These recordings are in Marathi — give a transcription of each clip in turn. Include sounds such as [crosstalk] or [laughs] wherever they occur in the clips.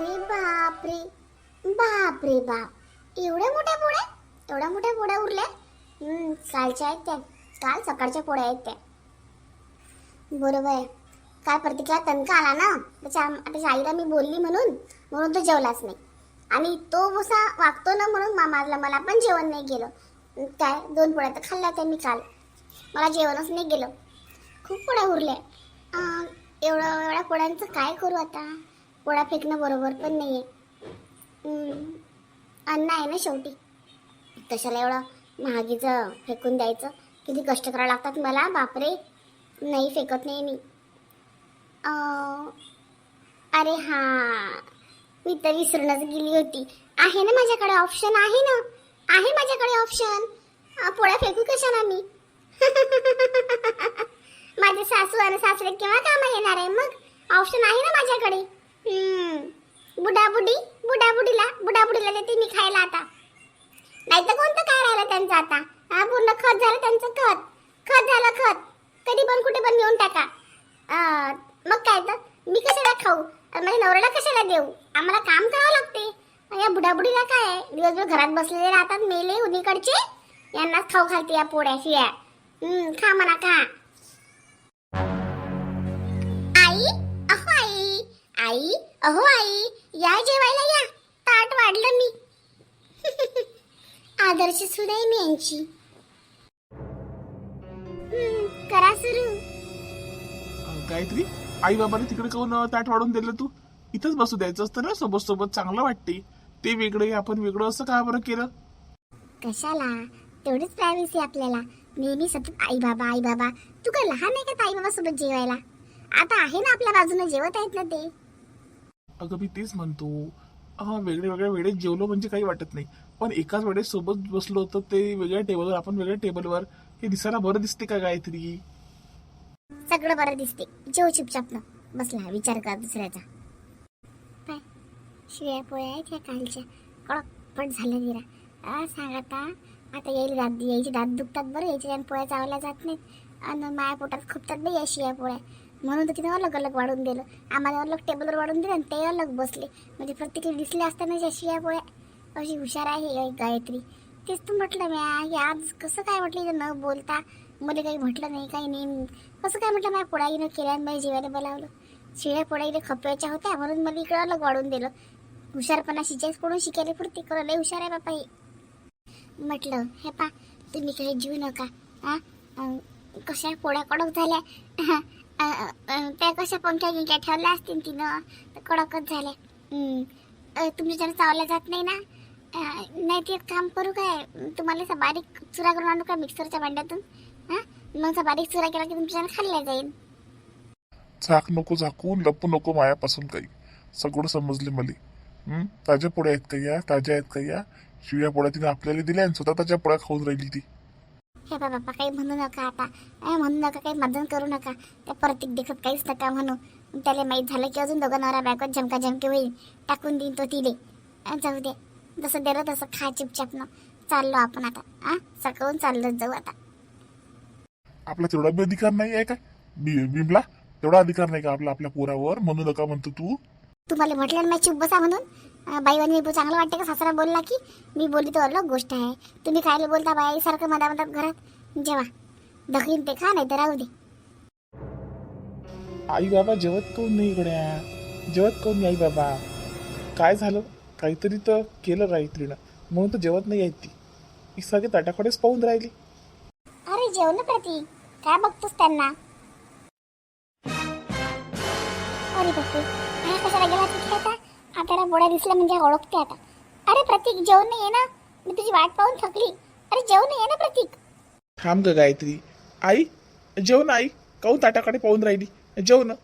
अरे बापरे. बापरे बाप. एवढ्या मोठ्या पोळ्या? एवढ्या मोठ्या पोळ्या उरल्या? कालच्या आहेत त्या. काल सकाळच्या पोळ्या आहेत त्या. बरोबर आहे. काय प्रतिक्रिया? तणका आला ना? त्याच्या त्याच्या आईला मी बोलली म्हणून. म्हणून तो जेवलाच नाही. आणि तो जसा वागतो ना म्हणून मामाला मला पण जेवण नाही गेलं. काय दोन पोळ्या तर खाल्ल्या त्या मी काल. मला जेवणच नाही गेलं. खूप पोळ्या उरल्या. एवढं एवढ्या पोळ्यांचं काय करू आता? पोळा फेकणं बरोबर पण नाही आहे अन्न आहे ना शेवटी. कशाला एवढं महागीचं फेकून द्यायचं? किती कष्ट करावं लागतात मला? बापरे. नाही फेकत नाही मी. अरे हा. मी तर विसरूनच गेली होती. आहे ना माझ्याकडे ऑप्शन आहे ना. आहे माझ्याकडे ऑप्शन पोळ्या फेकू कशाला मी? [laughs] माझे सासू आणि सासरे केव्हा कामा येणार आहे मग? ऑप्शन आहे ना माझ्याकडे. बुडाबुडी बुडाबुडीला बुडाबुडीला देते मी खायला आता. नाही तर कोणतं काय राहिलं त्यांचं आता? हा पूर्ण खत झालं त्यांचं खत. खत झालं खत. कधी पण कुठे पण घेऊन टाका. मग काय तर? मी कशाला खाऊ? माझ्या नवऱ्याला कशाला देऊ? आम्हाला काम करावं लागते. या बुडाबुडीला काय आहे? दिवसभर घरात बसलेले राहतात मेले उन्हीकडचे. यांनाच खाऊ घालते या पोळ्या शिया हम्म, खा म्हणा खा. आई अहो आई या जेवायला या. ताट वाढलं मी. [laughs] आदर्श आहे मी यांची. करा सुरू. गायत्री आई बाबाने तिकडे काऊन अं, ताट वाढून दिलं तू? इथंच बसू द्यायचं असतं ना सोबत सोबत चांगलं वाटते. ते वेगळे आपण वेगळं असं का बरं केलं? कशाला? तेवढीच प्रायव्हसी आपल्याला. नेहमी सतत आई बाबा आई बाबा तू काय लहान आहे का आई बाबा सोबत जेवायला? आता आहे ना आपल्या बाजूने जेवत आहेत ना ते? अगं मी तेच म्हणतो. हा वेगळ्या वेगळ्या वेळेत जेवलो म्हणजे काही वाटत नाही. पण एकाच वेळेस सोबत बसलो तर ते वेगळ्या टेबलवर आपण वेगळ्या टेबलवर हे दिसायला बरं दिसते का गायत्री? सगळं बरं दिसते. जेव चुपचाप ना. बसला विचार कर दुसऱ्याचा. काय शिळ्या पोळ्या आहेत ह्या कालच्या. कडकपट झालं गिरा आ सांग आता. आता येईल दात यायची दात दुखतात बरं यायची आणि पोळ्या चावल्या जात नाहीत. आणि माया पोटात खुपतात बाई या शिळ्या पोळ्या. म्हणून तर तिने अलग अलग वाढून दिलं. आम्हाला अलग टेबलवर वाढून दिलं आणि ते अलग बसले. म्हणजे प्रत्येक दिसले असताना या शिळ्या पोळ्या अशी हुशार आहे गायत्री. तेच तर म्हटलं मी आज कसं काय म्हटलं इथं न बोलता? मला काही म्हटलं नाही काही नाही. कसं काय म्हटलं माझ्या पोळाईनं केल्या माझ्या जेवायला बोलावलं? शिळ्या पोळाईला खपवायच्या होत्या म्हणून मला इकडं अलग वाढून दिलं. हुशारपणा शिजायच पडून शिकायला पुरते? करा लय हुशार आहे बापा हे. म्हटलं हे पा तुम्ही काही जीव नका. हा कशा पोळ्या कडक झाल्या? त्या कशा पंख्या गिंक्या ठेवल्या असतील तिनं. तर कडकच झाल्या तुम्ही जर चावल्या जात नाही ना? नाही ते एक काम करू काय? तुम्हाला असं बारीक चुरा करून आणू का मिक्सरच्या भांड्यातून? हां? मग असा बारीक चुरा केला की तुमच्या खाल्ल्या जाईल. झाक नको झाकू लपू नको मायापासून काही. सगळं समजले मला. ताज्या पोळ्या आहेत का या? ताज्या आहेत का या? शिव्या पोळ्या तिने आपल्याला दिल्या आणि स्वतः ताज्या पोळ्या खाऊन राहिली ती. हे बाबा काही म्हणू नका आता. अं, म्हणू नका काही मदन करू नका. त्या प्रतीक देखत काहीच नका म्हणू. त्याला माहीत झालं की अजून दोघं नवरा बायकोत झमका झमकी होईल. टाकून देईन तो तिले. जाऊ दे. जसं दिलं तसं खा चिपचाप न. चाललो आपण आता. हा सकाळून चाललं जाऊ आता. आपला तेवढा बी अधिकार नाही आहे का बिमला तेवढा अधिकार नाही का आपला आपल्या पोरावर? म्हणू नका म्हणतो तू. तुम्हाला म्हटलं ना चुप बसा म्हणून? बाईवानी मी चांगलं वाटतं का? सासरा बोलला की मी बोलली तो अलग गोष्ट आहे. तुम्ही खायला बोलता बाई सारखं मधा मधात घरात जेवा. दखीन ते खा नाही तर राहू दे. आई बाबा जेवत कोण नाही इकड्या जेवत कोण नाही आई बाबा? काय झालं? काहीतरी तर केलं गायत्रीनं. म्हणून तर जेवत नाही आहेत ती. सगळे ताटाकडेच पाहून राहिली. अरे जेव ना प्रतीक काय बघतोस त्यांना? अरे हा कशाला गेला तिथे आता आपल्याला बोड्या दिसल्या म्हणजे ओळखते आता. अरे प्रतीक जेवण नाही आहे ना? मी तुझी वाट पाहून थकली. अरे जेवण नाही आहे ना प्रतीक? थांब ग गायत्री. आई जेव ना आई. काहून ताटाकडे पाहून राहिली? जेव ना.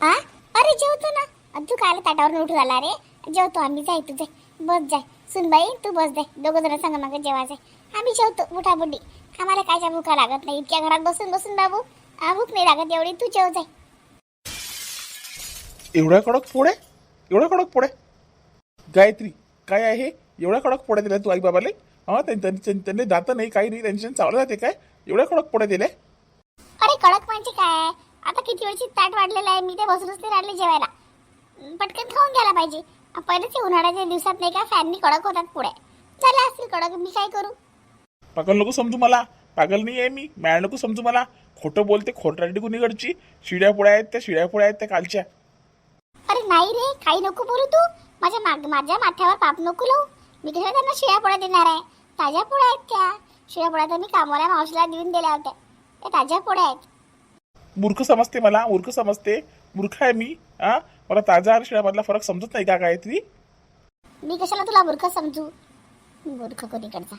हा अरे जेवतो ना. तू कायला ताटावर उठून आला रे? जेवतो आम्ही जाय तू जाय बस जाय. सुन बाई तू बस जाय. दोघं जण सांग मग जेवायचं आम्ही जेवतो बुटा बुड्डी आम्हाला कायच्या भूका लागत नाही. इतक्या घरात बसून बसून बाबू. आ, भूक नाही लागत एवढी. तू जेव जाय. एवढ्या कडक पोळ्या? एवढ्या कडक पोळ्या? गायत्री काय आहे? एवढ्या कडक पोळ्या दिल्या तू आई बाबाले हा त्यां- त्यां- त्यां- त्यांनी दात नाही काही नाही त्यांच्या चावलं जाते काय? एवढ्या कडक पोळ्या दिल्या? अरे कडक म्हणजे काय? आता किती वेळची ताट वाढलेलं आहे मी ते बसूनच नाही राहिले जेवायला. पटकन खाऊन घ्यायला पाहिजे. पहिलेच उन्हाळ्याच्या दिवसात नाही का फॅननी कडक होतात पुढे झाले असतील कडक मी काय करू? पागल नको समजू मला. पागल नाही आहे मी. मॅळ नको समजू मला. खोटं बोलते खोटराटी कुणीकडची शिड्या पोळ्या आहेत त्या शिड्या पोळ्या आहेत त्या कालच्या. अरे नाही रे काही नको बोलू तू. माझ्या माग माझ्या माथ्यावर पाप नको लावू. मी कशा त्यांना शिळ्या पोळ्या देणार आहे? ताज्या पोळ्या आहेत त्या. शिळ्या पोळ्या तर मी कामवाल्या मावशीला देऊन दिल्या होत्या. त्या ताज्या पोळ्या आहेत. मूर्ख समजते मला मूर्ख समजते. मूर्ख आहे मी हा? मला ताजा आणि शिळ्यामधला फरक समजत नाही का गायत्री? मी कशाला तुला मूर्ख समजू? मूर्ख कोणीकडचा?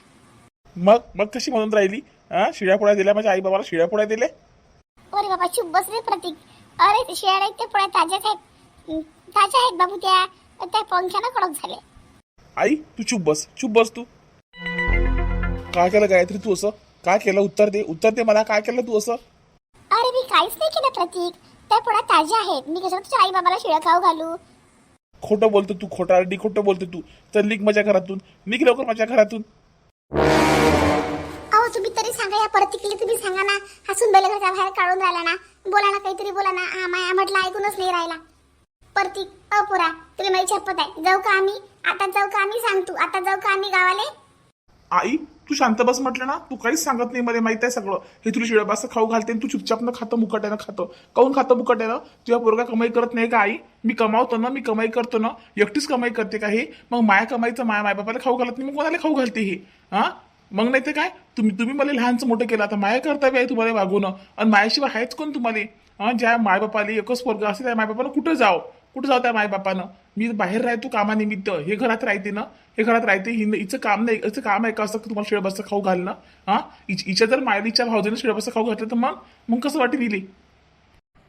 मग मग कशी म्हणून राहिली? हा? शिळ्या पोळ्या दिल्या माझ्या आई बाबाला शिळ्या पोळ्या दिले अरे बाबा चुप बस रे प्रतीक. अरे ते शेळ आहेत ते पोळ्या ताज्याच आहेत. ताज्या आहेत बाबू त्या त्या पंख्यानं कडक झाले आई तू चुप बस चुप बस तू. काय केलं गायत्री तू असं? काय केलं? उत्तर दे उत्तर दे मला. काय केलं तू असं? अरे मी काहीच नाही केलं प्रतीक. त्या पोळ्या ताज्या आहेत. मी कशाला तुझ्या आई बाबाला शिळं खाऊ घालू? खोटं बोलतो तू खोटारडी खोटं बोलतो तू. तर निघ माझ्या घरातून. निघ लवकर माझ्या घरातून. अहो तुम्ही तरी सांगा या प्रतीकला तुम्ही सांगा ना. हसून बेल घरच्या बाहेर काढून राहिला ना. बोला ना काहीतरी बोला ना. हा माया म्हटलं ऐकूनच नाही राहिला. प्रतीक अपुरा तुला माझी शपथ आहे. जाऊ का आम्ही? आता जाऊ का आम्ही? सांगतो आता जाऊ का आम्ही गावाले? आई तू शांत बस म्हटलं ना? तू काहीच सांगत नाही मला माहीत आहे सगळं. हे तुला शिळबास खाऊ घालते आणि तू चुपचाप न खातं ना खातं. काऊन खातं मुकाट्यानं तुझ्या पोरगा कमाई करत नाही का आई? मी कमावतो ना मी कमाई करतो ना. एकटीच कमाई करते का हे? मग माया कमाईचं माया मायबापाला खाऊ घालत नाही मग कोणाला खाऊ घालते हे? हा? मग नाही तर काय? तुम्ही तुम्ही मला लहानचं मोठं केलं आता माया कर्तव्य आहे तुम्हाला वागवणं. आणि मायाशिवाय आहेच कोण तुम्हाला? हा ज्या मायबापाला एकच पोरगा असेल त्या मायबापानं कुठं जाव? कुठं जात आहे मायबापानं मी बाहेर राहतो कामानिमित्त. हे घरात राहते ना? हे घरात राहते हि हिचं काम नाही. हिचं काम आहे का असं तुम्हाला शिळबसचं खाऊ घालणं? हा? हिच्या जर मायलीच्या भावजीनं शिळबसचं खाऊ घातलं तर मग? मग कसं वाटेल हिली?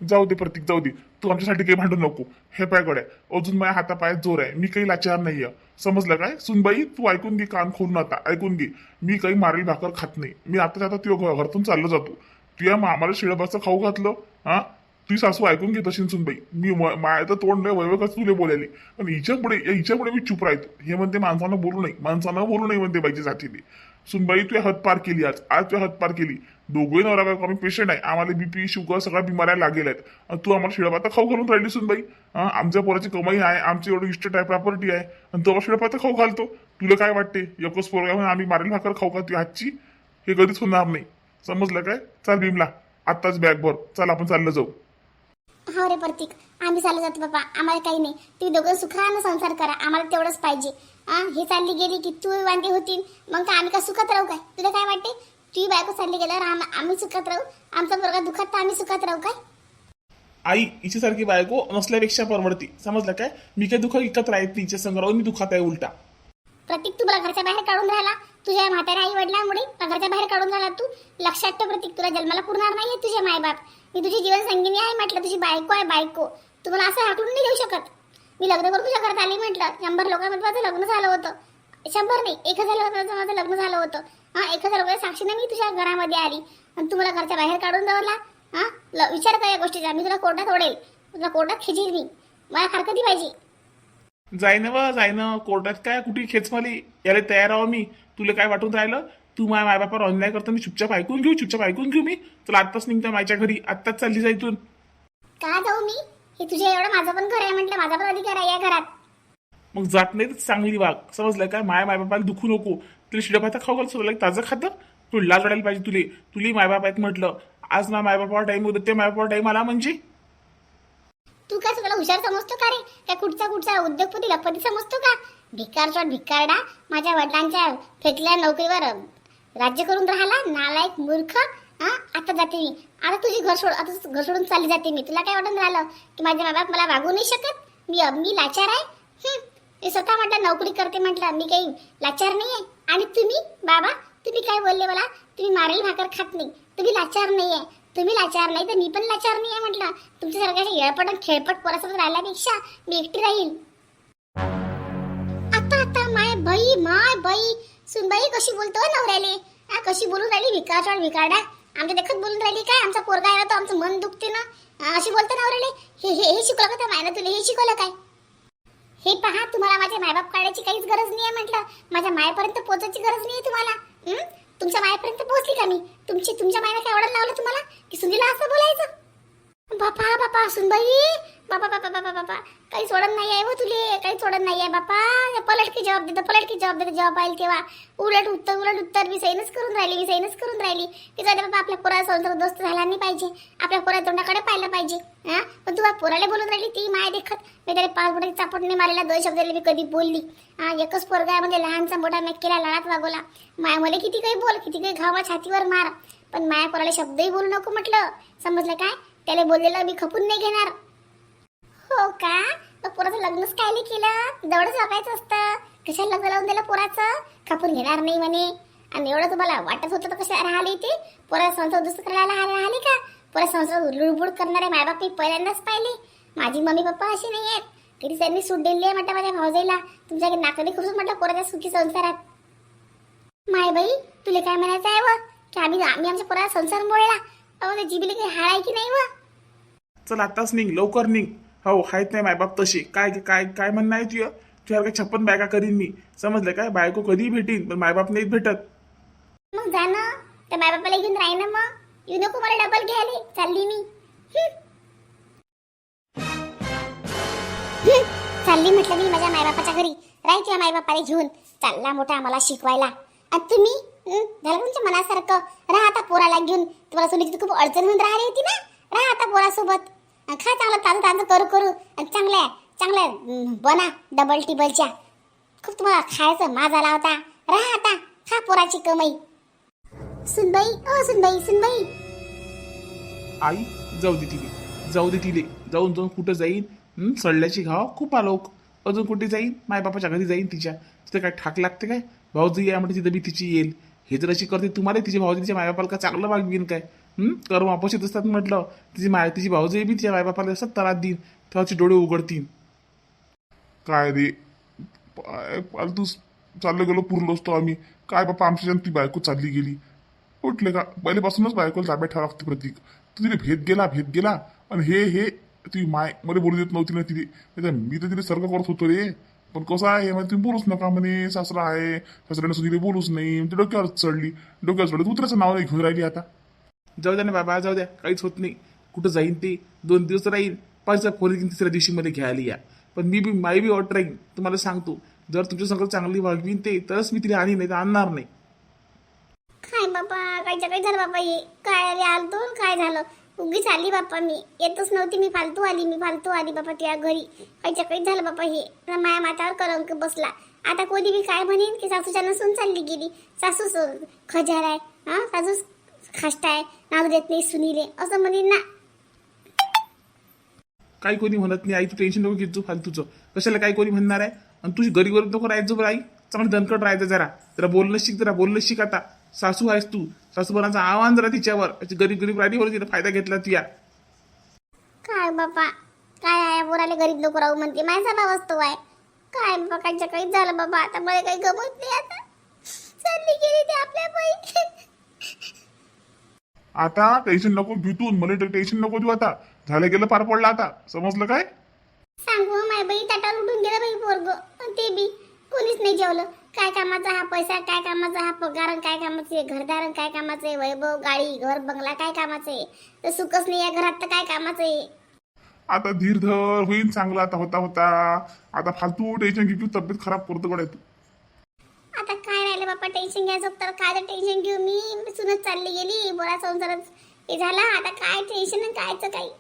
जाऊ दे प्रतीक जाऊ दे. तू आमच्यासाठी काही भांडू नको. हे पाय गड्या. अजून माझ्या हातापायात जोर आहे. मी काही लाचार नाहीये. समजलं काय? सुनबाई तू ऐकून घे कान खोलून आता. ऐकून घे. मी काही मारेल भाकर खात नाही. मी आता आता तुझ्या घरातून चाललो जातो. तुझ्या मामाला शिळबाचं खाऊ घातलं? हा? ती सासू ऐकून घेत असेल सुनबाई. मी म- तोंड नाही वैवकच तुले बोलायली? पण हिच्या पुढे हिच्या पुढे मी चुप राहतो. हे म्हणते माणसानं बोलू नये. माणसानं बोलू नये म्हणते बाईची जातीने सुनबाई तुझ्या हदपार केली आज. आज तुझ्या हदपार केली. दोघे नवरा बायको आम्ही पेशंट आहे. आम्हाला बीपी शुगर सगळ्या बिमाऱ्या लागेल आहेत. आणि तू आम्हाला शिळपाता खाऊ घालून राहिली सुनबाई. हा आमच्या पोराची कमाई आहे. आमची एवढी इस्टेट आहे प्रॉपर्टी आहे. आणि तू आम्हाला शिळापाता खाऊ घालतो. तुला काय वाटते? एकच पोरगा म्हणून आम्ही मारेल भाकर खाऊ का तुझ्या हातची हे कधीच होणार नाही. समजलं काय? चाल भीमला. आत्ताच बॅग भर. चाल आपण चाललं जाऊ. हो रे प्रतीक. आम्ही चालू जातो बाबा. आम्हाला काही नाही. तुम्ही दोघं सुखानं संसार करा. आम्हाला तेवढंच पाहिजे. हा हे चालली गेली की तू वांदे होतील. मग काय आम्ही का सुखात राहू काय? तुला काय वाटते? तुझी बायको चालली गेल्यावर आम- आम्ही सुखात राहू? आमचा पोरगा दुखात तर आम्ही सुखात राहू काय? आई हिच्यासारखी बायको नसल्यापेक्षा परवडती. समजलं काय? मी काही दुःख विकत राहत हिच्या संग राहून मी दुखात आहे उलटा. प्रतीक तू मला घरच्या बाहेर काढून राहिला? तुझ्या म्हाताऱ्या आई वडिलांमुळे घरच्या बाहेर काढून राहिला तू? लक्षात ठेव प्रतीक तुला जन्माला पुरणार नाहीये तुझे मायबाप. मी तुझी जीवन संगिनी आहे म्हटलं तुझी बायको आहे बायको. तू मला असं हाकलून नाही देऊ शकत. मी लग्न करून तुझ्या घरात आली म्हटलं शंभर लोकांमध्ये माझं लग्न झालं होतं. शंभर नाही एक हजार लोकांचं माझं लग्न झालं होतं. हां एक हजार लोकांच्या साक्षीने मी तुझ्या घरामध्ये आली. आणि तू मला घरच्या बाहेर काढून जावला हा ल- विचार कर या गोष्टीचा. मी तुला कोर्टात ओढेल तुला कोर्टात खेचील मी. मला हरकती पाहिजे. जाईन व जाईन. कोर्टात काय कुठे खेचमली? याला तयार आहो मी. तुला काय वाटून राहिलं? तू माझ्या मायबापावर अन्याय करतो मी चुपचाप ऐकून घेऊ चुपचाप ऐकून घेऊ मी. तुला आत्ताच निघतो माझ्या घरी. आत्ताच चालली जा इथून. का जाऊ मी? हे तुझ्या एवढं माझं पण घर आहे म्हटलं माझा पण अधिकार आहे या घरात. मग जात नाही तर चांगली वाग समजलं काय माया मायबापाला दुखू नको. तुला शिडभाता खाऊ घाल स्वतःला ताजं खातं? तू लाज वाटायला पाहिजे तुले. तुला मायबाप आहेत म्हटलं. आज ना मायबापावर टाईम होतं ते मायबापावर टाईम आला म्हणजे? तू काय स्वतःला हुशार समजतो का रे? काय कुठचा कुठचा उद्योगपती लखपती समजतो का? भिकार चोट भिकारडा माझ्या वडिलांच्या फेकल्या नोकरीवर राज्य करून राहिला नालायक मूर्ख हा? आता जाते मी. आता तुझी घर सोड आता घर सोडून चालली जाते मी. तुला काय वाटून राहिलं? की माझे बाबा मला वागू नाही शकत? मी मी लाचार आहे? मी स्वतः म्हटलं नोकरी करते म्हटलं. मी काही लाचार नाही आहे आणि तुम्ही बाबा तुम्ही काय बोलले मला? तुम्ही मारेल भाकर खात नाही. तुम्ही लाचार नाही आहे तुम्ही लाचार नाही तर मी पण लाचार नाही आहे म्हटलं तुमच्यासारख्या येळपट आणि खेळपट पोरासोबत राहिल्यापेक्षा मी एकटी राहील. आता आता माय बाई माय बाई. सुनबाई कशी बोलतो हो नवऱ्याले? हा कशी बोलून राहिली? भिकारचोड भिकारडा. आमच्या देखत बोलून राहिली काय आमचा पोरगा आहे तो आमचं मन दुखते ना. अशी बोलतो नवऱ्याले? हे हे हे शिकवलं का त्या तुला? हे शिकवलं काय? हे पहा तुम्हाला माझ्या मायबाप काढायची काहीच गरज नाही आहे म्हटलं. माझ्या मायापर्यंत पोहोचायची गरज नाही आहे तुम्हाला तुमच्या मायापर्यंत पोहोचली का मी? तुमची तुमच्या मायला काय ऑर्डर लावलं तुम्हाला? की सुनीला असं बोलायचं? बापा बापा सुनबाई. बापा बापा बापा बापा. काही सोडत नाही आहे व हो तुले काही सोडत नाही आहे बापा. पलट पलटकी जॉब देतो पलटकी जॉब देतो जेव्हा पाहिजे तेव्हा. उलट उत्तर उलट उत्तर मी सैनच करून राहिली मी सैनच करून राहिली. की जाऊ बापा बाबा आपल्या पोरा संसार दोस्त झाला नाही पाहिजे. आपल्या पोरा तोंडाकडे पाहिलं पाहिजे. हा? पण तू बा पोराला बोलून राहिली ती माय देखत. मी त्याला पाच बोटाची चापट नाही मारलेला दोन शब्द मी कधी बोलली. हा एकच पोरगा आहे म्हणजे लहानचा मोठा मॅक केला लळात वागवला. माय मला किती काही बोल किती काही घावा छातीवर मार. पण माया पोराला शब्दही बोलू नको म्हटलं. समजलं काय? त्याला बोललेलं मी खपून नाही घेणार. हो का? पोराचं लग्नच काय नाही केलं जवळच लागायचं असतं. कशाला लग्न लावून दिलं पोराचं? खपून घेणार नाही म्हणे. आणि एवढं तुम्हाला वाटत होतं तर कशा राहिली ते? पोरा संसार दुसरं करायला राहिली का? पोरा संसार लुडबुड करणारे मायबाप मी पहिल्यांदाच पाहिले. माझी मम्मी पप्पा अशी नाही आहेत. कधी त्यांनी सूट दिली आहे म्हटलं माझ्या भावजाईला तुमच्या नाकाने करून म्हटलं पोराच्या सुखी संसारात. माय बाई तुला काय म्हणायचं आहे व? की आम्ही आम्ही आमच्या पोराला संसार मोडला. अहो जिबीला काही आहे की नाही व? चल आताच निघ लवकर निघ. हो आहेत नाही मायबाप तसे काय काय काय म्हणणं आहे तुझं? तुझ्या काय छप्पन बॅगा करीन मी. समजलं काय? बायको कधी भेटीन पण मायबाप नाहीत भेटत. मग जा ना. त्या मायबापाला घेऊन राही ना मग. येऊ नको मला डबल घ्यायला. चालली मी. हं. हं. चालली म्हटलं मी माझ्या मायबापाच्या घरी. राहायची या मायबापाला घेऊन. चालला मोठा आम्हाला शिकवायला. आणि तुम्ही? हं, झालं तुमच्या मनासारखं. पोराला घेऊन तुम्हाला सुनीची खूप अडचण होऊन राहिली होती ना? राहा आता पोरासोबत. खा चांगलं ताजं ताजं करू करू. आणि चांगल्या चांगल्या बना डबल टिबलच्या. खूप तुम्हाला खायचं माज आला होता राहा आता खा पोराची कमाई. सुनबाई ओ सुनबाई सुनबाई. आई जाऊ दे तिले. जाऊ दे तिले. जाऊन जाऊन कुठं जाईन? सडल्याची घाव खूप आलोक अजून कुठे जाईन? मायबापाच्या घरी जाईन तिच्या. तिथं काय ठाक लागते काय? भाऊजी या म्हणजे तिथं बी तिची येईल. हे जर अशी करते तुम्हाला तिचे भाऊजी तिच्या मायबापाला का चांगलं वागवीन काय? कर्म आपोषित असतात म्हटलं तिची माय तिची भाऊजी बी तिच्या मायबापाला असतात तरात देईन. तेव्हाचे डोळे उघडतील. काय रे? तू चाललं गेलो पुरलो असतो आम्ही. काय बापा आमच्या ती बायको चालली गेली. उठले का? पहिल्यापासूनच बायकोला ताब्यात ठेवा लागते प्रतीक. तू तिने भेद गेला भेद गेला. आणि हे हे ती मायमध्ये बोलू देत नव्हती ना तिने तर मी तर तिने सर्व करत होतो रे. पण कसं आहे म्हणजे तुम्ही बोलूच नका म्हणे सासरा आहे सासऱ्याने सुद्धा बोलूच नाही ती डोक्यावर चढली डोक्यावर चढली. उतराचं नाव नाही घेऊन राहिली आता. जाऊ द्या ना बाबा जाऊ द्या काहीच होत नाही. कुठं जाईन ते? दोन दिवस राहील पाच फोन तिसऱ्या दिवशी मध्ये घ्यायला या. पण मी बी माय बी ऑर्डर राहीन तुम्हाला सांगतो. जर तुमच्या संग चांगली वागवीन ते तरच मी तिला आणि नाही तर आणणार नाही. काय बाबा कायच्या काय झालं बाबा हे? काय आलं काय झालं? उगीच आली बापा मी. येतच नव्हती मी फालतू आली मी फालतू आली बापा तुझ्या घरी. कायच्या काही झालं बापा हे. माया मातावर करंक बसला. आता कोणी बी काय म्हणेन की सासूच्या नसून चालली गेली. सासू खजार आहे हा? सासू खाष्ट आहे. नाव देत नाही सुनीले. असं म्हणेन ना. काही कोणी म्हणत नाही आई तू टेन्शन नको घेत फालतूचं. कशाला काही कोणी म्हणणार आहे? आणि तुझी घरी नको राहायचं बरं आई. चांगलं दणकट राहायचं जरा. जरा बोलणं शिक जरा बोलणं शिक आता. सासू आहेस तू. सासूबारांचं आव्हान जरा तिच्यावर. त्याची गरीब गरीब राहिलीवर तिने फायदा घेतला तुया काय बापा? काय आहे? पोराले गरीब लोक राहू म्हणते. माझा भाव असतो आहे. काय बाबा कायच्या काही झालं बाबा. आता मला काही गमत नाही आता. चालली गेली ते आपल्या बाई आता टेन्शन नको भीतून मला टेन्शन नको देऊ आता. झालं गेलं पार पडलं आता. समजलं काय? सांगू माय बाई ताटावर उठून गेलं बाई पोरग. ते बी. कोणीच नाही जेवलं. काय कामाचा हा पैसा काय कामाचा हा पगार काय कामाचे घरदार काय कामाचे वैभव गाडी घर बंगला काय कामाचे? तर सुखच नाही या घरात तर काय कामाचे? आता धीर धर होईन चांगलं आता होता होता. आता फालतू टेन्शन घेऊ तब्येत खराब करतो गड्या तू. आता काय राहिलं बाप्पा टेन्शन घ्यायचं तर काय तर टेन्शन घेऊ. मी सुनत चालली गेली बोला संसारात हे झाला. आता काय टेन्शन कायचं काही?